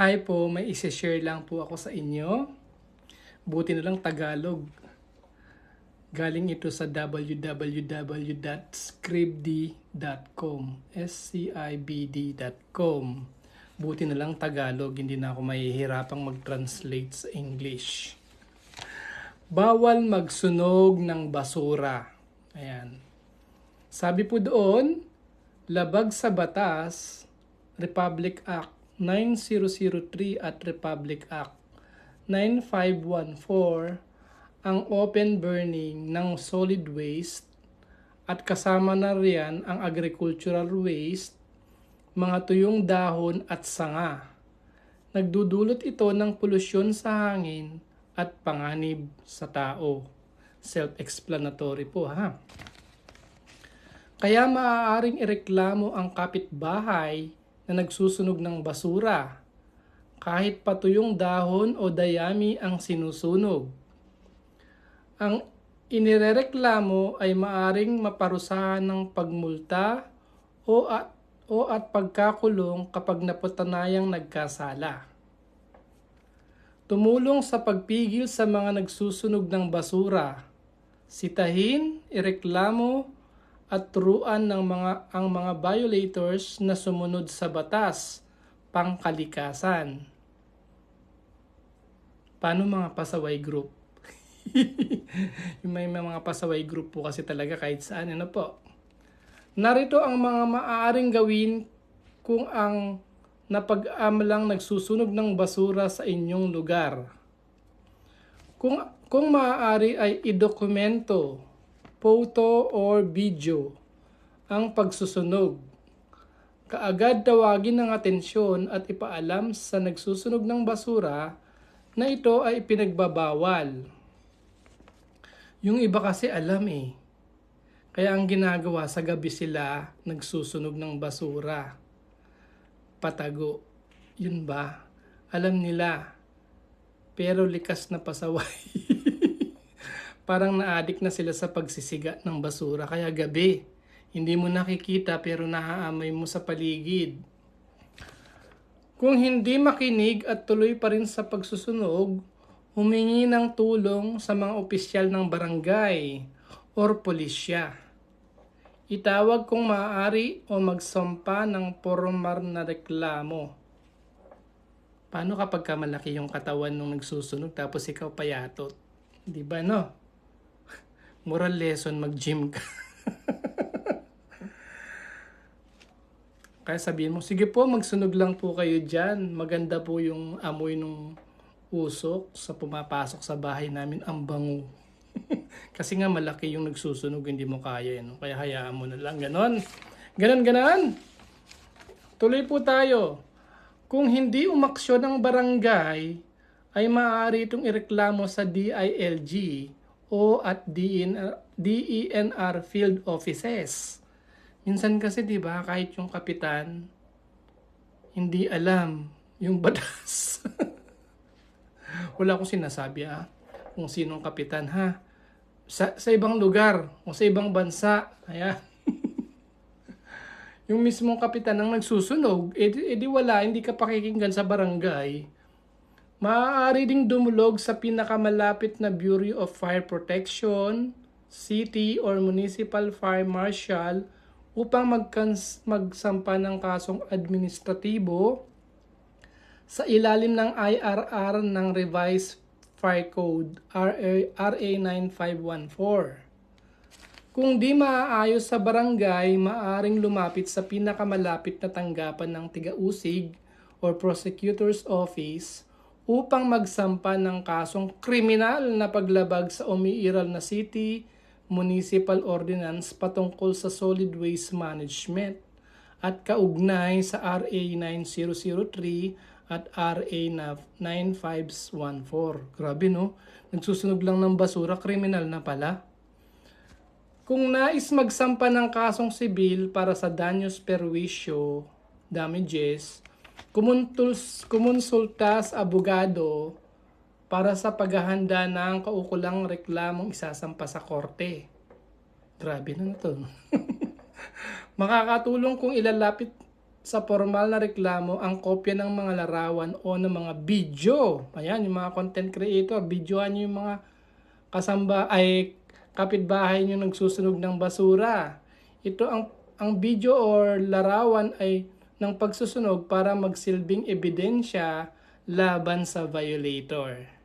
Hi po, may isi-share lang po ako sa inyo. Buti na lang Tagalog. Galing ito sa www.scribd.com S-C-I-B-D.com Buti na lang Tagalog, hindi na ako mahihirapang mag-translate sa English. Bawal magsunog ng basura. Ayan. Sabi po doon, labag sa batas, Republic Act 9003 at Republic Act 9514 ang open burning ng solid waste at kasama na riyan ang agricultural waste, mga tuyong dahon at sanga. Nagdudulot ito ng polusyon sa hangin at panganib sa tao. Self-explanatory po ha. Kaya maaaring ireklamo ang kapitbahay na nagsusunog ng basura kahit patuyong dahon o dayami ang sinusunog. Ang inirereklamo ay maaring maparusahan ng pagmulta o at, o at pagkakulong kapag napatunayang nagkasala. Tumulong sa pagpigil sa mga nagsusunog ng basura. Sitahin, ireklamo, at turuan ng mga ang mga violators na sumunod sa batas pangkalikasan. Paano mga pasaway group? yung may mga pasaway group po kasi talaga kahit saan. Ano po? Narito ang mga maaaring gawin kung ang napag-amalang nagsusunog ng basura sa inyong lugar. Kung, kung maaari ay idokumento, photo or video ang pagsusunog. Kaagad tawagin ng atensyon at ipaalam sa nagsusunog ng basura na ito ay pinagbabawal. Yung iba kasi alam eh. Kaya ang ginagawa sa gabi sila nagsusunog ng basura. Patago. Yun ba? Alam nila. Pero likas na pasaway. Parang naadik na sila sa pagsisiga ng basura. Kaya gabi, hindi mo nakikita pero naaamoy mo sa paligid. Kung hindi makinig at tuloy pa rin sa pagsusunog, humingi ng tulong sa mga opisyal ng barangay or pulisya. Itawag kung maaari o magsampa ng formal na reklamo. Paano kapag ka malaki yung katawan nung nagsusunog tapos ikaw payatot? Di ba no? Moral lesson, mag-gym ka. Kaya sabihin mo, sige po, magsunog lang po kayo dyan. Maganda po yung amoy ng usok sa pumapasok sa bahay namin. Ang bango. Kasi nga malaki yung nagsusunog, hindi mo kaya. No? Kaya hayaan mo na lang. Ganon. Ganon, ganon. Tuloy po tayo. Kung hindi umaksyon ng barangay, ay maaari itong ireklamo sa DILG o at DNR, DENR field offices. Minsan kasi 'di ba kahit yung kapitan hindi alam yung batas. Wala akong sinasabi ah kung sinong kapitan ha. Sa, sa ibang lugar o sa ibang bansa. Ayan. yung mismong kapitan ang nagsusunog, edi, edi wala, hindi ka pakikinggan sa barangay. Maaari ding dumulog sa pinakamalapit na Bureau of Fire Protection, city or municipal fire marshal upang magkans, magsampa ng kasong administratibo sa ilalim ng IRR ng Revised Fire Code RA, RA 9514. Kung di maaayos sa barangay, maaring lumapit sa pinakamalapit na tanggapan ng tigausig or prosecutor's office upang magsampa ng kasong kriminal na paglabag sa umiiral na city, municipal ordinance patungkol sa solid waste management at kaugnay sa RA 9003 at RA 9514. Grabe no? Nagsusunog lang ng basura, kriminal na pala. Kung nais magsampa ng kasong sibil para sa danyos perwisyo, damages, kumuntuls, kumonsulta sa abogado para sa paghahanda ng kaukulang reklamong isasampa sa korte. Grabe na to. Makakatulong kung ilalapit sa formal na reklamo ang kopya ng mga larawan o ng mga video. Ayan, yung mga content creator, videoan nyo yung mga kasamba ay kapitbahay nyo nagsusunog ng basura. Ito ang ang video or larawan ay ng pagsusunog para magsilbing ebidensya laban sa violator.